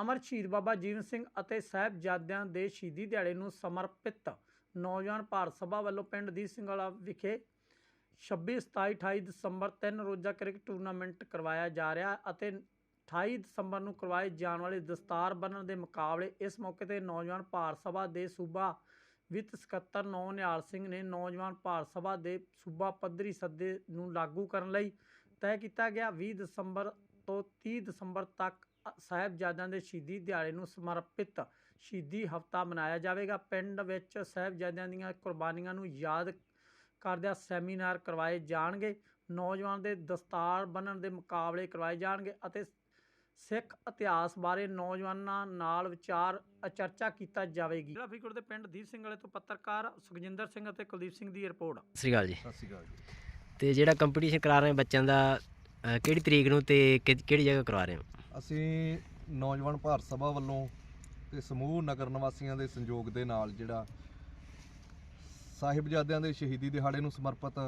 ਅਮਰ ਸ਼ਹੀਦ ਬਾਬਾ ਜੀਵਨ ਸਿੰਘ ਅਤੇ ਸਾਹਿਬਜ਼ਾਦਿਆਂ ਦੇ ਸ਼ਹੀਦੀ ਦਿਹਾੜੇ ਨੂੰ ਸਮਰਪਿਤ ਨੌਜਵਾਨ ਭਾਰਤ ਸਭਾ ਵੱਲੋਂ ਪਿੰਡ ਦੀ ਸਿੰਘਾਲਾ ਵਿਖੇ 26 27 28 ਦਸੰਬਰ ਤਿੰਨ ਰੋਜ਼ਾ ਕ੍ਰਿਕਟ ਟੂਰਨਾਮੈਂਟ ਕਰਵਾਇਆ ਜਾ ਰਿਹਾ ਅਤੇ 28 ਦਸੰਬਰ ਨੂੰ ਕਰਵਾਏ ਜਾਣ ਵਾਲੇ ਦਸਤਾਰ ਬੰਨ੍ਹਣ ਦੇ ਮੁਕਾਬਲੇ ਇਸ ਮੌਕੇ ਤੇ ਨੌਜਵਾਨ ਭਾਰਤ ਸਭਾ ਦੇ ਸੂਬਾ ਵਿੱਤ ਸਕੱਤਰ ਨੌ ਨਿਹਾਲ ਸਿੰਘ ਨੇ ਨੌਜਵਾਨ ਭਾਰਤ ਸਭਾ ਦੇ ਸੂਬਾ ਪੱਧਰੀ ਸੱਦੇ ਨੂੰ ਲਾਗੂ ਕਰਨ ਲਈ ਤੈਅ ਕੀਤਾ ਗਿਆ। 20 ਦਸੰਬਰ ਤੋਂ 30 ਦਸੰਬਰ ਤੱਕ ਸਾਹਿਬਜ਼ਾਦਿਆਂ ਦੇ ਸ਼ਹੀਦੀ ਦਿਹਾੜੇ ਨੂੰ ਸਮਰਪਿਤ ਸ਼ਹੀਦੀ ਹਫਤਾ ਮਨਾਇਆ ਜਾਵੇਗਾ। ਪਿੰਡ ਵਿੱਚ ਸਾਹਿਬਜ਼ਾਦਿਆਂ ਦੀਆਂ ਕੁਰਬਾਨੀਆਂ ਨੂੰ ਯਾਦ ਕਰਦਿਆਂ ਸੈਮੀਨਾਰ ਕਰਵਾਏ ਜਾਣਗੇ। ਨੌਜਵਾਨ ਦੇ ਦਸਤਾਰ ਬੰਨ੍ਹਣ ਦੇ ਮੁਕਾਬਲੇ ਕਰਵਾਏ ਜਾਣਗੇ ਅਤੇ ਸਿੱਖ ਇਤਿਹਾਸ ਬਾਰੇ ਨੌਜਵਾਨਾਂ ਨਾਲ ਵਿਚਾਰ ਚਰਚਾ ਕੀਤਾ ਜਾਵੇਗੀ। ਜ਼ਿਲ੍ਹਾ ਫਰੀਦਕੋਟ ਦੇ ਪਿੰਡ ਦੀਪ ਸਿੰਘ ਵਾਲੇ ਤੋਂ ਪੱਤਰਕਾਰ ਸੁਖਜਿੰਦਰ ਸਿੰਘ ਅਤੇ ਕੁਲਦੀਪ ਸਿੰਘ ਦੀ ਰਿਪੋਰਟ। ਸਤਿ ਸ਼੍ਰੀ ਅਕਾਲ ਜੀ। ਸਤਿ ਸ਼੍ਰੀ ਅਕਾਲ ਜੀ। ਤੇ ਜਿਹੜਾ ਕੰਪੀਟੀਸ਼ਨ ਕਰਾ ਰਹੇ ਬੱਚਿਆਂ ਦਾ ਅਹ, ਕਿਹੜੀ ਤਰੀਕ ਨੂੰ ਤੇ ਕਿ- ਕਿਹੜੀ ਜਗ੍ਹਾ ਕਰਵਾ ਰਹੇ ਹੋ? ਅਸੀਂ ਨੌਜਵਾਨ ਭਾਰਤ ਸਭਾ ਵੱਲੋਂ ਤੇ ਸਮੂਹ ਨਗਰ ਨਿਵਾਸੀਆਂ ਦੇ ਸੰਯੋਗ ਦੇ ਨਾਲ ਜਿਹੜਾ ਸਾਹਿਬਜ਼ਾਦਿਆਂ ਦੇ ਸ਼ਹੀਦੀ ਦਿਹਾੜੇ ਨੂੰ ਸਮਰਪਿਤ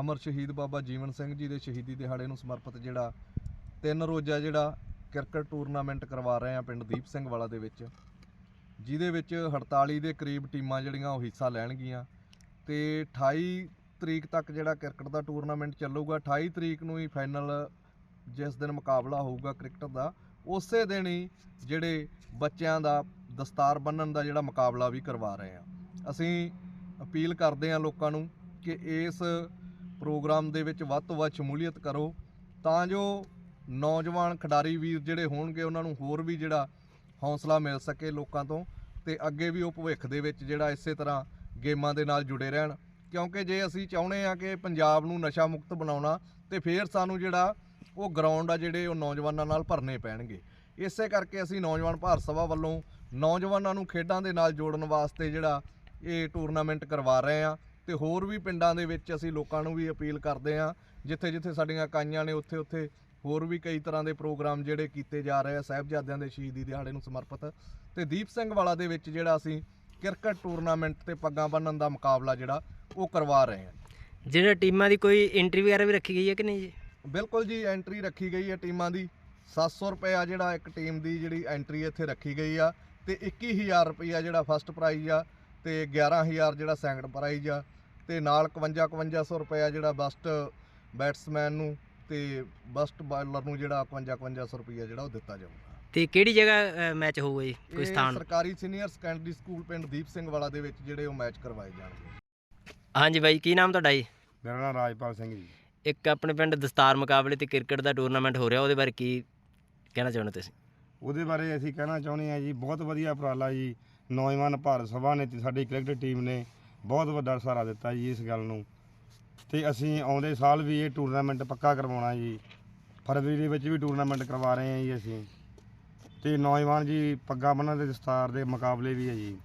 ਅਮਰ ਸ਼ਹੀਦ ਬਾਬਾ ਜੀਵਨ ਸਿੰਘ ਜੀ ਦੇ ਸ਼ਹੀਦੀ ਦਿਹਾੜੇ ਨੂੰ ਸਮਰਪਿਤ ਜਿਹੜਾ ਤਿੰਨ ਰੋਜ਼ਾ ਜਿਹੜਾ ਕ੍ਰਿਕਟ ਟੂਰਨਾਮੈਂਟ ਕਰਵਾ ਰਹੇ ਆ ਪਿੰਡ ਦੀਪ ਸਿੰਘ ਵਾਲਾ ਦੇ ਵਿੱਚ ਜਿਹਦੇ ਵਿੱਚ 48 ਦੇ ਕਰੀਬ ਟੀਮਾਂ ਜਿਹੜੀਆਂ ਉਹ ਹਿੱਸਾ ਲੈਣਗੀਆਂ ਤੇ 28 ਤਰੀਕ ਤੱਕ ਜਿਹੜਾ ਕ੍ਰਿਕਟ ਦਾ ਟੂਰਨਾਮੈਂਟ ਚੱਲੂਗਾ 28 ਤਰੀਕ ਨੂੰ ਹੀ ਫਾਈਨਲ ਜਿਸ ਦਿਨ ਮੁਕਾਬਲਾ ਹੋਊਗਾ ਕ੍ਰਿਕਟ ਦਾ, ਉਸੇ ਦਿਨ ਹੀ ਜਿਹੜੇ ਬੱਚਿਆਂ ਦਾ ਦਸਤਾਰ ਬੰਨਣ ਦਾ ਜਿਹੜਾ ਮੁਕਾਬਲਾ ਵੀ ਕਰਵਾ ਰਹੇ ਆ ਅਸੀਂ ਅਪੀਲ ਕਰਦੇ ਆ ਲੋਕਾਂ ਨੂੰ ਕਿ ਇਸ ਪ੍ਰੋਗਰਾਮ ਦੇ ਵਿੱਚ ਵੱਧ ਤੋਂ ਵੱਧ ਸ਼ਮੂਲੀਅਤ ਕਰੋ, ਤਾਂ ਜੋ ਨੌਜਵਾਨ ਖਿਡਾਰੀ ਵੀਰ ਜਿਹੜੇ ਹੋਣਗੇ, ਉਹਨਾਂ ਨੂੰ ਹੋਰ ਵੀ ਜਿਹੜਾ ਹੌਸਲਾ ਮਿਲ ਸਕੇ ਲੋਕਾਂ ਤੋਂ ਤੇ ਅੱਗੇ ਵੀ ਉਹ ਭਵਿੱਖ ਦੇ ਵਿੱਚ ਜਿਹੜਾ ਇਸੇ ਤਰ੍ਹਾਂ ਗੇਮਾਂ ਦੇ ਨਾਲ ਜੁੜੇ ਰਹਿਣ। ਕਿਉਂਕਿ ਜੇ ਅਸੀਂ ਚਾਹੁੰਦੇ ਆ ਕਿ ਪੰਜਾਬ ਨੂੰ ਨਸ਼ਾ ਮੁਕਤ ਬਣਾਉਣਾ ਤੇ ਫੇਰ ਸਾਨੂੰ ਜਿਹੜਾ ਉਹ ਗਰਾਊਂਡ ਆ ਜਿਹੜੇ ਉਹ ਨੌਜਵਾਨਾਂ ਨਾਲ ਭਰਨੇ ਪੈਣਗੇ। ਇਸੇ ਕਰਕੇ ਅਸੀਂ ਨੌਜਵਾਨ ਭਾਰਤ ਸਭਾ ਵੱਲੋਂ ਨੌਜਵਾਨਾਂ ਨੂੰ ਖੇਡਾਂ ਦੇ ਨਾਲ ਜੋੜਨ ਵਾਸਤੇ ਜਿਹੜਾ ਇਹ ਟੂਰਨਾਮੈਂਟ ਕਰਵਾ ਰਹੇ ਆ ਤੇ ਹੋਰ ਵੀ ਪਿੰਡਾਂ ਦੇ ਵਿੱਚ ਅਸੀਂ ਲੋਕਾਂ ਨੂੰ ਵੀ ਅਪੀਲ ਕਰਦੇ ਆ ਜਿੱਥੇ ਜਿੱਥੇ ਸਾਡੀਆਂ ਇਕਾਈਆਂ ਨੇ ਉੱਥੇ ਉੱਥੇ ਹੋਰ ਵੀ ਕਈ ਤਰ੍ਹਾਂ ਦੇ ਪ੍ਰੋਗਰਾਮ ਜਿਹੜੇ ਕੀਤੇ ਜਾ ਰਹੇ ਆ, ਸਾਹਿਬਜ਼ਾਦਿਆਂ ਦੇ ਸ਼ਹੀਦੀ ਦਿਹਾੜੇ ਨੂੰ ਸਮਰਪਿਤ ਤੇ ਦੀਪ ਸਿੰਘ ਵਾਲਾ ਦੇ ਵਿੱਚ ਜਿਹੜਾ ਅਸੀਂ ਕ੍ਰਿਕਟ ਟੂਰਨਾਮੈਂਟ ਤੇ ਪੱਗਾਂ ਬੰਨਣ ਦਾ ਮੁਕਾਬਲਾ ਜਿਹੜਾ ਉਹ ਕਰਵਾ ਰਹੇ ਆ। ਜਿਹੜੇ ਟੀਮਾਂ ਦੀ ਕੋਈ ਐਂਟਰੀ ਵਗੈਰਾ ਵੀ ਰੱਖੀ ਗਈ ਹੈ ਕਿ ਨਹੀਂ ਜੀ? ਬਿਲਕੁਲ ਜੀ ਐਂਟਰੀ ਰੱਖੀ ਗਈ ਹੈ ਟੀਮਾਂ ਦੀ। 700 ਰੁਪਏ ਜਿਹੜਾ ਇੱਕ ਟੀਮ ਦੀ ਜਿਹੜੀ ਐਂਟਰੀ ਇੱਥੇ ਰੱਖੀ ਗਈ ਆ ਤੇ 21000 ਰੁਪਇਆ ਜਿਹੜਾ ਫਸਟ ਪ੍ਰਾਈਜ਼ ਆ ਤੇ 11000 ਜਿਹੜਾ ਸੈਕੰਡ ਪ੍ਰਾਈਜ਼ ਆ ਤੇ ਨਾਲ 51 5100 ਰੁਪਇਆ ਜਿਹੜਾ ਬੈਸਟ ਬੈਟਸਮੈਨ ਨੂੰ ਤੇ ਬੈਸਟ ਬਾਲਰ ਨੂੰ ਜਿਹੜਾ 51 5100 ਰੁਪਇਆ ਜਿਹੜਾ ਉਹ ਦਿੱਤਾ ਜਾਊਗਾ। ਤੇ ਕਿਹੜੀ ਜਗ੍ਹਾ ਮੈਚ ਹੋਊਗਾ ਜੀ? ਕੋਈ ਸਥਾਨ? ਸਰਕਾਰੀ ਸੀਨੀਅਰ ਸੈਕੰਡਰੀ ਸਕੂਲ ਪਿੰਡ ਦੀਪ ਸਿੰਘ ਵਾਲਾ ਦੇ ਵਿੱਚ ਜਿਹੜੇ ਉਹ ਮੈਚ ਕਰਵਾਏ ਜਾਣਗੇ। ਹਾਂਜੀ ਬਾਈ ਕੀ ਨਾਮ ਤੁਹਾਡਾ ਜੀ? ਮੇਰਾ ਨਾਮ ਰਾਜਪਾਲ ਸਿੰਘ ਜੀ। ਇੱਕ ਆਪਣੇ ਪਿੰਡ ਦਸਤਾਰ ਮੁਕਾਬਲੇ ਤੇ ਕ੍ਰਿਕਟ ਦਾ ਟੂਰਨਾਮੈਂਟ ਹੋ ਰਿਹਾ ਉਹਦੇ ਬਾਰੇ ਕੀ ਕਹਿਣਾ ਚਾਹੁੰਦੇ ਤੁਸੀਂ? ਉਹਦੇ ਬਾਰੇ ਅਸੀਂ ਕਹਿਣਾ ਚਾਹੁੰਦੇ ਹਾਂ ਜੀ ਬਹੁਤ ਵਧੀਆ ਉਪਰਾਲਾ ਜੀ। ਨੌਜਵਾਨ ਭਾਰਤ ਸਭਾ ਨੇ ਤੇ ਸਾਡੀ ਕ੍ਰਿਕਟ ਟੀਮ ਨੇ ਬਹੁਤ ਵੱਡਾ ਸਹਾਰਾ ਦਿੱਤਾ ਜੀ ਇਸ ਗੱਲ ਨੂੰ। ਤੇ ਅਸੀਂ ਆਉਂਦੇ ਸਾਲ ਵੀ ਇਹ ਟੂਰਨਾਮੈਂਟ ਪੱਕਾ ਕਰਵਾਉਣਾ ਜੀ। ਫਰਵਰੀ ਦੇ ਵਿੱਚ ਵੀ ਟੂਰਨਾਮੈਂਟ ਕਰਵਾ ਰਹੇ ਹਾਂ ਜੀ ਅਸੀਂ। ਤੇ ਨੌਜਵਾਨ ਜੀ ਪੱਗਾਂ ਬੰਨ੍ਹਣ ਦੇ ਦਸਤਾਰ ਦੇ ਮੁਕਾਬਲੇ ਵੀ ਹੈ ਜੀ।